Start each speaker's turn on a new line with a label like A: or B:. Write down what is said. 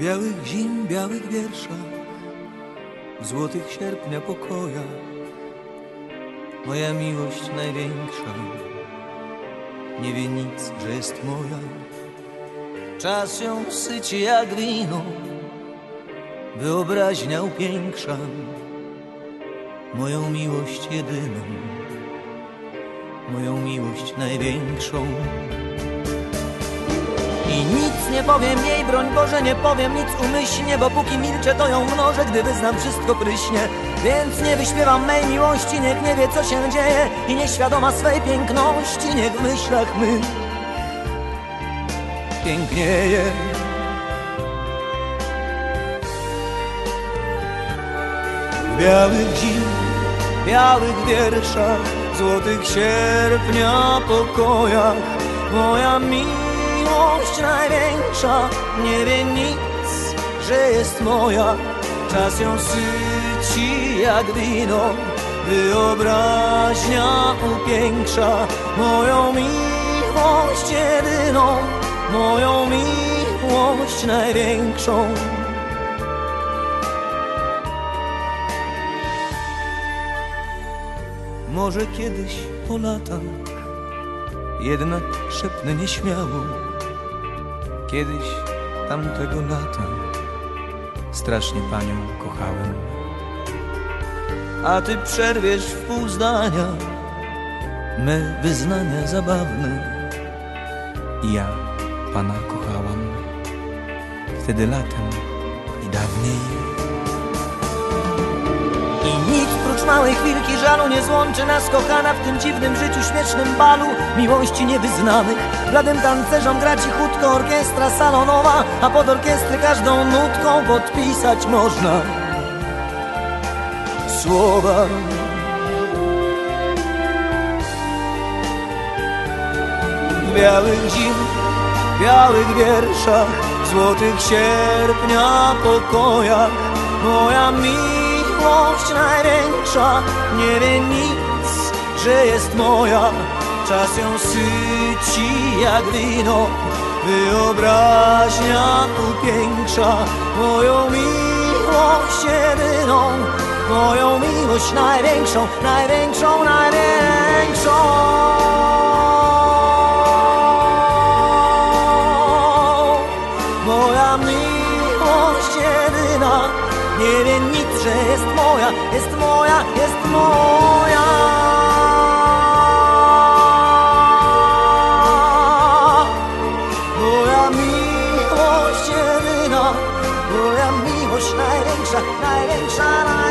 A: Białych zim, białych wierszach, w złotych sierpnia pokoja, moja miłość największa nie wie nic, że jest moja. Czas ją syci jak wino, wyobraźnia upiększa moją miłość jedyną, moją miłość największą. I nic nie powiem jej, broń Boże, nie powiem nic umyślnie, bo póki milczę, to ją mnożę, gdy wyznam wszystko pryśnie. Więc nie wyśpiewam mej miłości, niech nie wie, co się dzieje i nieświadoma swej piękności, niech w myślach my pięknieje. W białych zim, białych wierszach, złotych sierpnia pokojach, moja miłość największa nie wie nic, że jest moja. Czas ją syci jak wino, wyobraźnia upiększa moją miłość jedyną, moją miłość największą. Może kiedyś po latach jednak szepnę nieśmiało. Kiedyś tamtego lata strasznie panią kochałem. A ty przerwiesz w pół zdania me wyznania zabawne. Ja pana kochałam wtedy latem i dawniej. Małej chwilki żalu nie złączy nas kochana w tym dziwnym życiu, śmiesznym balu miłości niewyznanych. Bladym tancerzom gra cichutko orkiestra salonowa, a pod orkiestry każdą nutką podpisać można słowa. W białych zim, białych wierszach, złotych sierpnia pokojach, moja miłość największa nie wie nic, że jest moja. Czas ją syci jak wino, wyobraźnia upiększa moją miłość jedyną, moją miłość największą, największą, największą. Moja miłość jedyna Nie wie nic, że jest moja Jest moja, jest moja. Moja miłość jedyna Moja miłość największa, największa, największa